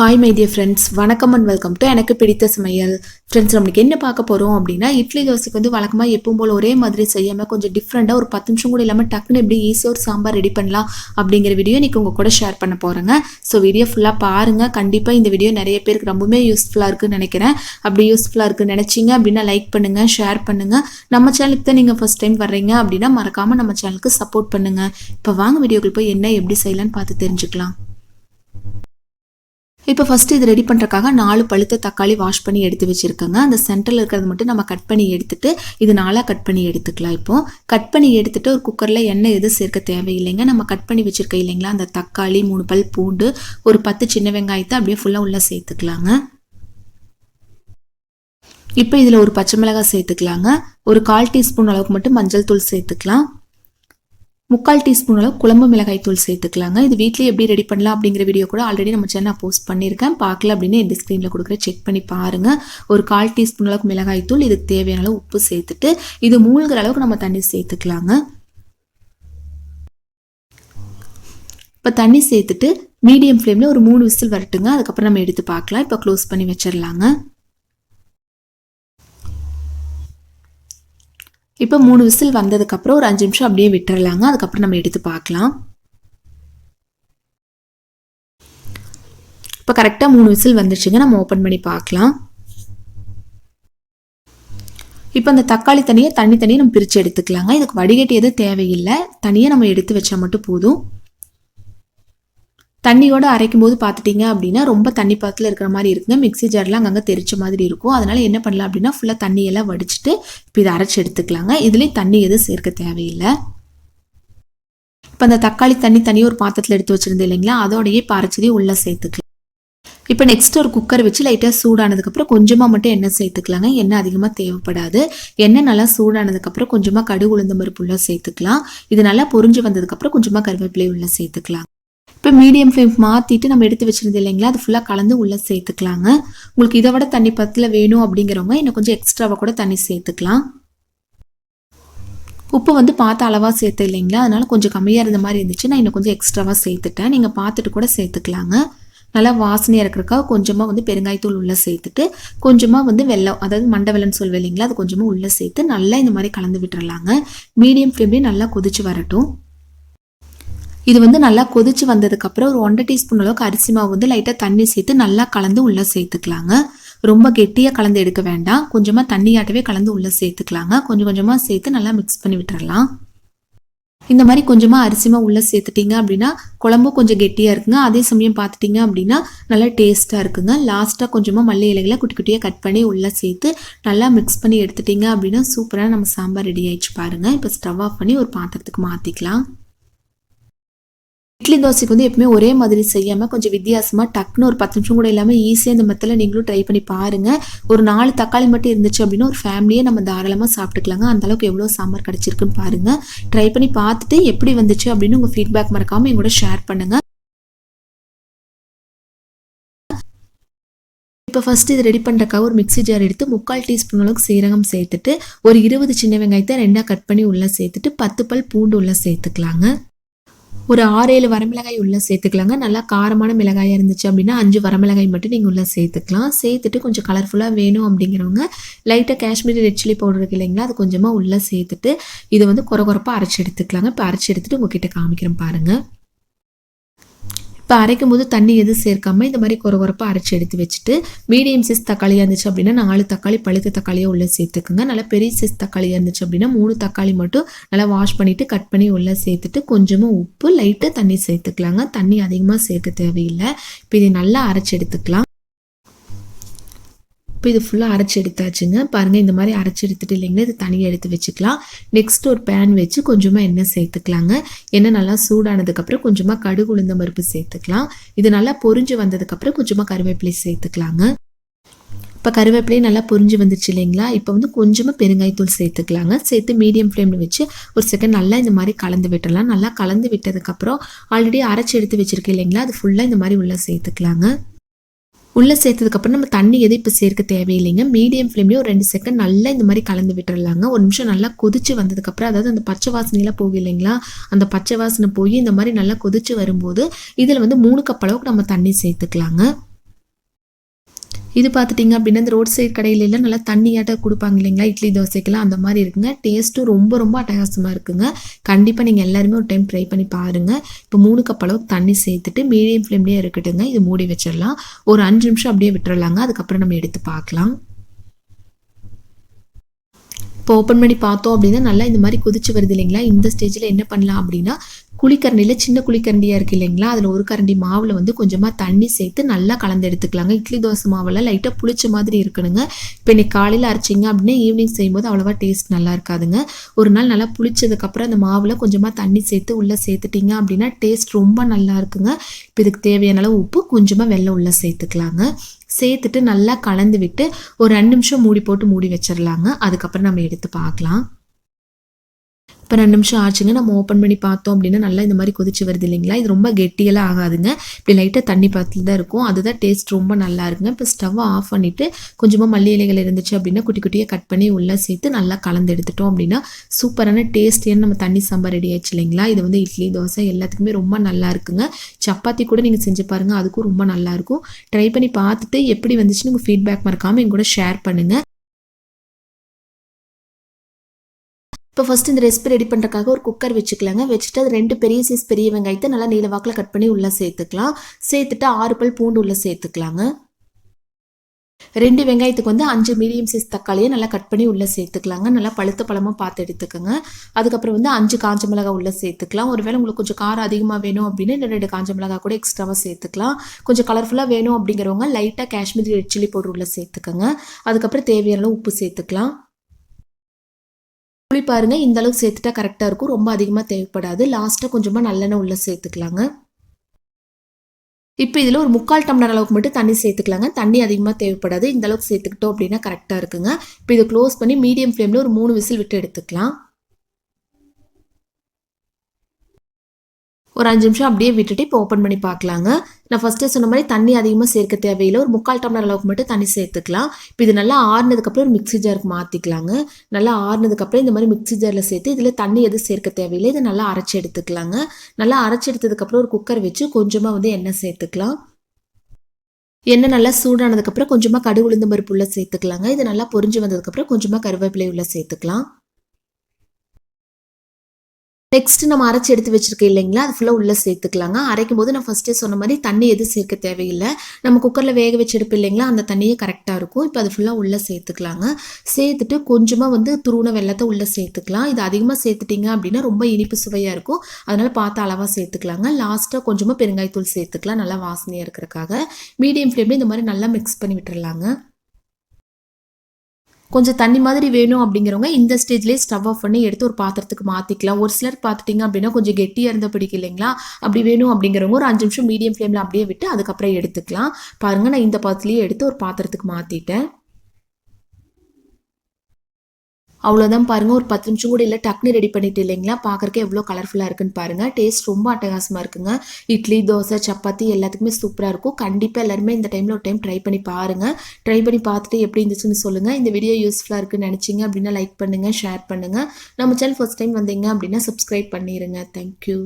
Hi my dear friends வணக்கம் and welcome to எனக்கு பிடித்த சமையல். ஃப்ரெண்ட்ஸ் நம்மளுக்கு என்ன பார்க்க போகிறோம் அப்படின்னா இட்லி தோசைக்கு வந்து வழக்கமாக எப்பவும் போல் ஒரே மாதிரி செய்யாமல் கொஞ்சம் டிஃப்ரெண்ட்டாக ஒரு பத்து நிமிஷம் கூட இல்லாமல் டக்குன்னு எப்படி ஈஸியாக ஒரு சாம்பார் ரெடி பண்ணலாம் அப்படிங்கிற வீடியோ இன்றைக்கி உங்கள் கூட ஷேர் பண்ண போகிறேங்க ஸோ வீடியோ ஃபுல்லாக பாருங்கள் கண்டிப்பாக இந்த வீடியோ நிறைய பேருக்கு ரொம்பவுமே யூஸ்ஃபுல்லாக இருக்குன்னு நினைக்கிறேன். அப்படி யூஸ்ஃபுல்லாக இருக்குன்னு நினச்சிங்க அப்படின்னா லைக் பண்ணுங்கள் ஷேர் பண்ணுங்கள் நம்ம சேனலுக்கு தான் நீங்கள் ஃபஸ்ட் டைம் வர்றீங்க அப்படின்னா மறக்காமல் நம்ம சேனலுக்கு சப்போர்ட் பண்ணுங்கள் இப்போ வாங்க வீடியோக்குள் போய் என்ன எப்படி செய்யலான்னு பார்த்து தெரிஞ்சுக்கலாம். இப்போ ஃபஸ்ட்டு இது ரெடி பண்ணுறக்காக நாலு பழுத்த தக்காளி வாஷ் பண்ணி எடுத்து வச்சுருக்கோங்க. அந்த சென்டரில் இருக்கிறது மட்டும் நம்ம கட் பண்ணி எடுத்துட்டு இது நாளாக கட் பண்ணி எடுத்துக்கலாம் இப்போது கட் பண்ணி எடுத்துட்டு ஒரு குக்கரில் எண்ணெய் எதுவும் சேர்க்க தேவையில்லைங்க. நம்ம கட் பண்ணி வச்சுருக்க இல்லைங்களா அந்த தக்காளி மூணு பல் பூண்டு ஒரு பத்து சின்ன வெங்காயத்தை அப்படியே ஃபுல்லாக உள்ளே சேர்த்துக்கலாங்க. இப்போ இதில் ஒரு பச்சை மிளகாய் சேர்த்துக்கலாங்க. ஒரு கால் டீஸ்பூன் அளவுக்கு மட்டும் மஞ்சள் தூள் சேர்த்துக்கலாம். முக்கால் டீஸ்பூன் அளவு குழம்பு மிளகாய் தூள் சேர்த்துக்கலாங்க. இது வீட்லேயே எப்படி ரெடி பண்ணலாம் அப்படிங்கிற வீடியோ கூட ஆல்ரெடி நம்ம சேனல் போஸ்ட் பண்ணியிருக்கேன். பார்க்கல அப்படின்னு எந்த ஸ்க்ரீனில் கொடுக்குற செக் பண்ணி பாருங்கள் ஒரு கால் டீஸ்பூன் அளவுக்கு மிளகாய் தூள் இதுக்கு தேவையான அளவு உப்பு சேர்த்துட்டு இது மூழ்கிற அளவுக்கு நம்ம தண்ணி சேர்த்துக்கலாங்க. இப்போ தண்ணி சேர்த்துட்டு மீடியம் ஃப்ளேமில் ஒரு மூணு விசில் வரட்டுங்க. அதுக்கப்புறம் நம்ம எடுத்து பார்க்கலாம். இப்போ க்ளோஸ் பண்ணி வச்சிடலாங்க இப்போ மூணு விசில் வந்ததுக்கப்புறம் ஒரு அஞ்சு நிமிஷம் அப்படியே விட்டுறலாங்க. அதுக்கப்புறம் நம்ம எடுத்து பார்க்கலாம். இப்போ கரெக்டாக மூணு விசில் வந்துச்சுங்க. நம்ம ஓப்பன் பண்ணி பார்க்கலாம். இப்போ அந்த தக்காளி தனியாக தண்ணி தனியாக நம்ம பிரித்து எடுத்துக்கலாங்க. இதுக்கு வடிகட்டி எதுவும் தேவையில்லை. தனியாக நம்ம எடுத்து வச்சா மட்டும் போதும். தண்ணியோடு அரைக்கும் போது பார்த்துட்டிங்க அப்படின்னா ரொம்ப தண்ணி பக்கத்தில் இருக்கிற மாதிரி இருக்குங்க. மிக்சி ஜார்லாம் அங்கங்கே தெரிச்ச மாதிரி இருக்கும். அதனால் என்ன பண்ணலாம் அப்படின்னா ஃபுல்லாக தண்ணியெல்லாம் வடிச்சிட்டு இப்போ இதை அரைச்சி எடுத்துக்கலாங்க. இதுலேயும் தண்ணி எதுவும் சேர்க்க தேவையில்லை. இப்போ அந்த தக்காளி தண்ணி தனியாக ஒரு பாத்திரத்தில் எடுத்து வச்சுருந்தேன் இல்லைங்களா? அதோடையே பறைச்சதையும் உள்ளே சேர்த்துக்கலாம். இப்போ நெக்ஸ்ட் ஒரு குக்கர் வச்சு லைட்டாக சூடானதுக்கப்புறம் கொஞ்சமாக மட்டும் எண்ணெய் சேர்த்துக்கலாங்க. எண்ணெய் அதிகமாக தேவைப்படாது. எண்ணெய் நல்லா சூடானதுக்கப்புறம் கொஞ்சமாக கடுகு உளுந்த பருப்பு உள்ளே சேர்த்துக்கலாம். இது நல்லா பொறிஞ்சு வந்ததுக்கப்புறம் கொஞ்சமாக கருவேப்பிலை உள்ள சேர்த்துக்கலாம். இப்போ மீடியம் ஃப்ளேம் மாற்றிட்டு நம்ம எடுத்து வச்சுருந்தது இல்லைங்களா? அது ஃபுல்லாக கலந்து உள்ளே சேர்த்துக்கலாங்க. உங்களுக்கு இதை விட தண்ணி பத்தில் வேணும் அப்படிங்கிறவங்க இன்னும் கொஞ்சம் எக்ஸ்ட்ராவாக கூட தண்ணி சேர்த்துக்கலாம். உப்பு வந்து பார்த்து அளவாக சேர்த்து இல்லைங்களா? அதனால் கொஞ்சம் கம்மியாக இருந்த மாதிரி இருந்துச்சு. நான் இன்னும் கொஞ்சம் எக்ஸ்ட்ராவாக சேர்த்துட்டேன். நீங்கள் பார்த்துட்டு கூட சேர்த்துக்கலாங்க. நல்லா வாசனையாக இருக்கிறக்காக கொஞ்சமாக வந்து பெருங்காயத்தூள் உள்ளே சேர்த்துட்டு கொஞ்சமாக வந்து வெள்ளம் அதாவது மண்டை வெள்ளம்னு சொல்லுவேன் இல்லைங்களா? அது கொஞ்சமாக உள்ளே சேர்த்து நல்லா இந்த மாதிரி கலந்து விட்டுறலாங்க. மீடியம் ஃப்ளேம்லேயே நல்லா கொதிச்சு வரட்டும். இது வந்து நல்லா கொதிச்சு வந்ததுக்கப்புறம் ஒரு ஒன்றரை டீஸ்பூன் அளவுக்கு அரிசி மாவு வந்து லைட்டாக தண்ணி சேர்த்து நல்லா கலந்து உள்ளே சேர்த்துக்கலாங்க. ரொம்ப கெட்டியாக கலந்து எடுக்க வேண்டாம். கொஞ்சமாக தண்ணியாட்டவே கலந்து உள்ளே சேர்த்துக்கலாங்க. கொஞ்சம் கொஞ்சமாக சேர்த்து நல்லா மிக்ஸ் பண்ணி விட்டுறலாம். இந்த மாதிரி கொஞ்சமாக அரிசிமா உள்ளே சேர்த்துட்டிங்க அப்படின்னா குழம்பும் கொஞ்சம் கெட்டியாக இருக்குங்க. அதே சமயம் பார்த்துட்டிங்க அப்படின்னா நல்லா டேஸ்ட்டாக இருக்குங்க. லாஸ்ட்டாக கொஞ்சமாக மல்லி இலைகளை குட்டி குட்டியாக கட் பண்ணி உள்ளே சேர்த்து நல்லா மிக்ஸ் பண்ணி எடுத்துட்டிங்க அப்படின்னா சூப்பராக நம்ம சாம்பார் ரெடி ஆயிடுச்சு பாருங்கள் இப்போ ஸ்டவ் ஆஃப் பண்ணி ஒரு பாத்திரத்துக்கு மாற்றிக்கலாம் இட்லி தோசைக்கு வந்து எப்பவுமே ஒரே மாதிரி செய்யாமல் கொஞ்சம் வித்தியாசமாக டக்குன்னு ஒரு பத்து நிமிஷம் கூட இல்லாமல் ஈஸியாக இந்த மெத்தில் நீங்களும் ட்ரை பண்ணி பாருங்கள் ஒரு நாலு தக்காளி மட்டும் இருந்துச்சு அப்படின்னா ஒரு ஃபேமிலியே நம்ம தாராளமாக சாப்பிட்டுக்கலாங்க. அந்தளவுக்கு எவ்வளோ சாம்பார் கிடச்சிருக்குன்னு பாருங்கள் ட்ரை பண்ணி பார்த்துட்டு எப்படி வந்துச்சு அப்படின்னு உங்கள் ஃபீட்பேக் மறக்காமல் எங்களோட ஷேர் பண்ணுங்கள் இப்போ ஃபஸ்ட்டு இது ரெடி பண்ணுறக்காக ஒரு மிக்ஸி ஜார் எடுத்து முக்கால் டீஸ்பூன் அளவுக்கு சீரகம் சேர்த்துட்டு ஒரு இருபது சின்ன வெங்காயத்தை ரெண்டாக கட் பண்ணி உள்ளே சேர்த்துட்டு பத்து பல் பூண்டு உள்ளே சேர்த்துக்கலாங்க. ஒரு ஆறு ஏழு வரமிளகாய் உள்ளே சேர்த்துக்கலாங்க. நல்லா காரமான மிளகாயாக இருந்துச்சு அப்படின்னா அஞ்சு வரமிளகாய் மட்டும் நீங்கள் உள்ளே சேர்த்துக்கலாம். சேர்த்துட்டு கொஞ்சம் கலர்ஃபுல்லாக வேணும் அப்படிங்கிறவங்க லைட்டாக காஷ்மீரி ரெட் சில்லி பவுடர் இருக்கு இல்லைங்களா அது கொஞ்சமாக உள்ளே சேர்த்துட்டு இதை வந்து குறை குறப்பாக அரைச்சி எடுத்துக்கலாங்க. இப்போ அரைச்சி எடுத்துட்டு உங்ககிட்ட காமிக்கிறேன் பாருங்கள் இப்போ அரைக்கும் போது தண்ணி எதுவும் சேர்க்காம இந்த மாதிரி குறை குறைப்பாக அரைச்சி எடுத்து வச்சுட்டு மீடியம் சைஸ் தக்காளியாக இருந்துச்சு அப்படின்னா நாலு தக்காளி பழுத்த தக்காளியாக உள்ளே சேர்த்துக்குங்க. நல்லா பெரிய சைஸ் தக்காளியாக இருந்துச்சு அப்படின்னா மூணு தக்காளி மட்டும் நல்லா வாஷ் பண்ணிவிட்டு கட் பண்ணி உள்ளே சேர்த்துட்டு கொஞ்சமாக உப்பு லைட்டாக தண்ணி சேர்த்துக்கலாங்க. தண்ணி அதிகமாக சேர்க்க தேவையில்லை. இப்போ இதை நல்லா அரைச்சி எடுத்துக்கலாம். இப்போ இது ஃபுல்லாக அரைச்சி எடுத்தாச்சுங்க. பாருங்கள் இந்த மாதிரி அரைச்சி எடுத்துட்டு இல்லைங்களா இது தனியாக எடுத்து வச்சுக்கலாம். நெக்ஸ்ட் ஒரு பேன் வச்சு கொஞ்சமாக எண்ணெய் சேர்த்துக்கலாங்க. எண்ணெய் நல்லா சூடானதுக்கப்புறம் கொஞ்சமாக கடுகு உளுந்த பருப்பு சேர்த்துக்கலாம். இது நல்லா பொரிஞ்சு வந்ததுக்கப்புறம் கொஞ்சமாக கருவேப்பிலை சேர்த்துக்கலாங்க. இப்போ கருவேப்பிலையும் நல்லா பொரிஞ்சு வந்துருச்சு இல்லைங்களா இப்போ வந்து கொஞ்சமாக பெருங்காயத்தூள் சேர்த்துக்கலாங்க. சேர்த்து மீடியம் ஃப்ளேமில் வச்சு ஒரு செகண்ட் நல்லா இந்த மாதிரி கலந்து விட்டுடலாம். நல்லா கலந்து விட்டதுக்கப்புறம் ஆல்ரெடி அரைச்சி எடுத்து வச்சுருக்கேன் இல்லைங்களா அது ஃபுல்லாக இந்த மாதிரி உள்ளே சேர்த்துக்கலாங்க. உள்ளே சேர்த்ததுக்கப்புறம் நம்ம தண்ணி எதுவும் இப்போ சேர்க்க தேவையில்லைங்க. மீடியம் ஃப்ளேம்லேயும் ஒரு ரெண்டு செகண்ட் நல்லா இந்த மாதிரி கலந்து விட்டுறலாங்க. ஒரு நிமிஷம் நல்லா கொதிச்சு வந்ததுக்கப்புறம் அதாவது அந்த பச்சை வாசனையெல்லாம் போகும் இல்லைங்களா? அந்த பச்சை வாசனை போய் இந்த மாதிரி நல்லா கொதிச்சு வரும்போது இதில் வந்து மூணு கப் அளவுக்கு நம்ம தண்ணி சேர்த்துக்கலாங்க. இது பார்த்துட்டிங்க அப்படின்னா இந்த ரோட் சைடு கடையிலலாம் நல்லா தண்ணியாட்ட கொடுப்பாங்க இல்லைங்களா? இட்லி தோசைக்கெல்லாம் அந்த மாதிரி இருக்குங்க. டேஸ்ட்டும் ரொம்ப ரொம்ப அட்டகாசமாக இருக்குங்க. கண்டிப்பாக நீங்கள் எல்லாருமே ஒரு டைம் ட்ரை பண்ணி பாருங்கள் இப்போ மூணு கப் அளவுக்கு தண்ணி சேர்த்துட்டு மீடியம் ஃப்ளேம்லேயே இருக்கட்டுங்க இது மூடி வச்சிடலாம். ஒரு அஞ்சு நிமிஷம் அப்படியே விட்டுறலாங்க. அதுக்கப்புறம் நம்ம எடுத்து பார்க்கலாம். இப்போ ஓப்பன் பண்ணி பார்த்தோம் அப்படின்னா நல்லா இந்த மாதிரி கொதிச்சு வருது இல்லைங்களா? இந்த ஸ்டேஜில் என்ன பண்ணலாம் அப்படின்னா குழிக்கரண்டியில் சின்ன குழிக்கரண்டியாக இருக்குது இல்லைங்களா? அதில் ஒரு கரண்டி மாவில் வந்து கொஞ்சமாக தண்ணி சேர்த்து நல்லா கலந்து எடுத்துக்கலாங்க. இட்லி தோசை மாவில் லைட்டாக புளிச்ச மாதிரி இருக்கணுங்க. இப்போ இன்னைக்கு காலையில் அரைச்சிங்க அப்படின்னா ஈவினிங் செய்யும்போது அவ்வளோவா டேஸ்ட் நல்லா இருக்காதுங்க. ஒரு நாள் நல்லா புளிச்சதுக்கப்புறம் அந்த மாவில் கொஞ்சமாக தண்ணி சேர்த்து உள்ளே சேர்த்துட்டிங்க அப்படின்னா டேஸ்ட் ரொம்ப நல்லா இருக்குங்க. இப்போ இதுக்கு தேவையான அளவு உப்பு கொஞ்சமாக வெள்ளம் உள்ளே சேர்த்துக்கலாங்க. சேர்த்துட்டு நல்லா கலந்து விட்டு ஒரு ரெண்டு நிமிஷம் மூடி போட்டு மூடி வச்சிடலாங்க அதுக்கப்புறம் நம்ம எடுத்து பார்க்கலாம். இப்போ ரெண்டு நிமிஷம் ஆச்சுங்க. நம்ம ஓப்பன் பண்ணி பார்த்தோம் அப்படின்னா நல்லா இந்த மாதிரி கொதிச்சு வருது இல்லைங்களா? இது ரொம்ப கெட்டியெல்லாம் ஆகாதுங்க. இப்படி லைட்டாக தண்ணி பார்த்து தான் இருக்கும். அதுதான் டேஸ்ட் ரொம்ப நல்லா இருக்குங்க. இப்போ ஸ்டவ்வை ஆஃப் பண்ணிவிட்டு கொஞ்சமாக மல்லி இலைகள் இருந்துச்சு அப்படின்னா குட்டி குட்டியாக கட் பண்ணி உள்ளே சேர்த்து நல்லா கலந்து எடுத்துட்டோம் அப்படின்னா சூப்பரான டேஸ்டியான நம்ம தண்ணி சாம்பார் ரெடி ஆயிடுச்சு இல்லைங்களா? இது வந்து இட்லி தோசை எல்லாத்துக்குமே ரொம்ப நல்லா இருக்குங்க. சப்பாத்தி கூட நீங்கள் செஞ்சு பாருங்கள் அதுக்கும் ரொம்ப நல்லாயிருக்கும் ட்ரை பண்ணி பார்த்துட்டு எப்படி வந்துச்சுன்னு உங்கள் ஃபீட்பேக் மறக்காமல் எங்க கூட ஷேர் பண்ணுங்கள் இப்போ ஃபர்ஸ்ட் இந்த ரெசிபி ரெடி பண்ணுறதுக்காக ஒரு குக்கர் வச்சுக்கலாங்க. வச்சுட்டு அது ரெண்டு பெரிய சைஸ் பெரிய வெங்காயத்தை நல்லா நீல வாக்கில் கட் பண்ணி உள்ளே சேர்த்துக்கலாம். சேர்த்துட்டு ஆறு பல் பூண்டு உள்ளே சேர்த்துக்கலாங்க. ரெண்டு வெங்காயத்துக்கு வந்து அஞ்சு மீடியம் சைஸ் தக்காளியை நல்லா கட் பண்ணி உள்ளே சேர்த்துக்கலாங்க. நல்லா பழுத்த பழமாக பார்த்து எடுத்துக்கோங்க. அதுக்கப்புறம் வந்து அஞ்சு காஞ்ச மிளகாய் உள்ளே சேர்த்துக்கலாம். ஒருவேளை உங்களுக்கு கொஞ்சம் காரம் அதிகமாக வேணும் அப்படின்னு இன்னும் ரெண்டு காஞ்ச மிளகாய் கூட எக்ஸ்ட்ராவாக சேர்த்துக்கலாம். கொஞ்சம் கலர்ஃபுல்லாக வேணும் அப்படிங்கிறவங்க லைட்டாக காஷ்மீரி ரெட் சில்லி பவுடர் உள்ளே சேர்த்துக்கோங்க. அதுக்கப்புறம் தேவையான உப்பு சேர்த்துக்கலாம். புளி பாருங்க இந்த அளவுக்கு சேர்த்துட்டா கரெக்டாக இருக்கும். ரொம்ப அதிகமாக தேவைப்படாது. லாஸ்ட்டாக கொஞ்சமாக நல்லெண்ணெய் உள்ளே சேர்த்துக்கலாங்க. இப்போ இதில் ஒரு முக்கால் டம்ளர் அளவுக்கு மட்டும் தண்ணி சேர்த்துக்கலாங்க. தண்ணி அதிகமாக தேவைப்படாது. இந்த அளவுக்கு சேர்த்துக்கிட்டோம் அப்படின்னா கரெக்டாக இருக்குங்க. இப்போ இதை க்ளோஸ் பண்ணி மீடியம் ஃப்ளேமில் ஒரு மூணு விசில் விட்டு எடுத்துக்கலாம். ஒரு அஞ்சு நிமிஷம் அப்படியே விட்டுட்டு இப்போ ஓப்பன் பண்ணி பார்க்கலாங்க. நான் ஃபஸ்ட்டே சொன்ன மாதிரி தண்ணி அதிகமாக சேர்க்க தேவையில்லை. ஒரு முக்கால் டம்ளர் அளவுக்கு மட்டும் தண்ணி சேர்த்துக்கலாம். இப்போ இது நல்லா ஆறுனதுக்கப்புறம் ஒரு மிக்ஸி ஜாருக்கு மாற்றிக்கலாங்க நல்லா ஆறுனதுக்கப்புறம் இந்த மாதிரி மிக்ஸி ஜாரில் சேர்த்து இதில் தண்ணி எதுவும் சேர்க்க தேவையில்லை. இதை நல்லா அரைச்சி எடுத்துக்கலாங்க. நல்லா அரைச்சி எடுத்ததுக்கப்புறம் ஒரு குக்கர் வச்சு கொஞ்சமாக வந்து எண்ணெய் சேர்த்துக்கலாம். எண்ணெய் நல்லா சூடானதுக்கப்புறம் கொஞ்சமாக கடுகு உளுந்து பருப்பு உள்ள சேர்த்துக்கலாங்க. இது நல்லா பொரிஞ்சு வந்ததுக்கப்புறம் கொஞ்சமாக கருவேப்பிலை உள்ள சேர்த்துக்கலாம். நெக்ஸ்ட் நம்ம அரைச்சி எடுத்து வச்சிருக்கேன் இல்லைங்களா? அது ஃபுல்லாக உள்ளே சேர்த்துக்கலாங்க. அரைக்கும் போது நான் ஃபஸ்ட்டே சொன்ன மாதிரி தண்ணி எதுவும் சேர்க்க தேவையில்லை. நம்ம குக்கரில் வேக வச்சு எடுப்பு இல்லைங்களா? அந்த தண்ணியே கரெக்டாக இருக்கும். இப்போ அது ஃபுல்லாக உள்ளே சேர்த்துக்கலாங்க. சேர்த்துட்டு கொஞ்சமாக வந்து துருண வெள்ளத்தை உள்ளே சேர்த்துக்கலாம். இது அதிகமாக சேர்த்துட்டிங்க அப்படின்னா ரொம்ப இனிப்பு சுவையாக இருக்கும். அதனால் பார்த்து அளவாக சேர்த்துக்கலாங்க. லாஸ்ட்டாக கொஞ்சமாக பெருங்காயத்தூள் சேர்த்துக்கலாம். நல்லா வாசனையாக இருக்கிறக்காக மீடியம் ஃப்ளேம்லேயே இந்த மாதிரி நல்லா மிக்ஸ் பண்ணி விட்டுறலாங்க. கொஞ்சம் தண்ணி மாதிரி வேணும் அப்படிங்கிறவங்க இந்த ஸ்டேஜ்லேயே ஸ்டவ் ஆஃப் பண்ணி எடுத்து ஒரு பாத்திரத்துக்கு மாற்றிக்கலாம் ஒரு சிலர் பார்த்துட்டிங்க அப்படின்னா கொஞ்சம் கெட்டியாக இருந்த பிடிக்கும் இல்லைங்களா? அப்படி வேணும் அப்படிங்கிறவங்க ஒரு அஞ்சு நிமிஷம் மீடியம் ஃப்ளேமில் அப்படியே விட்டு அதுக்கப்புறம் எடுத்துக்கலாம். பாருங்கள் நான் இந்த பாத்திரத்துலேயே எடுத்து ஒரு பாத்திரத்துக்கு மாற்றிட்டேன் அவ்வளோதான் பாருங்கள் ஒரு பத்து நிமிஷம் கூட இல்லை டக்குனு ரெடி பண்ணிட்டு இல்லைங்களா? பார்க்குறக்கே எவ்வளோ கலர்ஃபுல்லாக இருக்குன்னு பாருங்கள் டேஸ்ட் ரொம்ப அட்டகாசமாக இருக்குங்க. இட்லி தோசை சப்பாத்தி எல்லாத்துக்குமே சூப்பராக இருக்கும். கண்டிப்பாக எல்லாருமே இந்த டைமில் ஒரு டைம் ட்ரை பண்ணி பாருங்கள் ட்ரை பண்ணி பார்த்துட்டு எப்படி இருந்துச்சுன்னு சொல்லுங்கள் இந்த வீடியோ யூஸ்ஃபுல்லாக இருக்குன்னு நினச்சிங்க அப்படின்னா லைக் பண்ணுங்கள் ஷேர் பண்ணுங்கள் நம்ம சேனல் ஃபஸ்ட் டைம் வந்தீங்க அப்படின்னா சப்ஸ்கிரைப் பண்ணிடுங்க தேங்க்யூ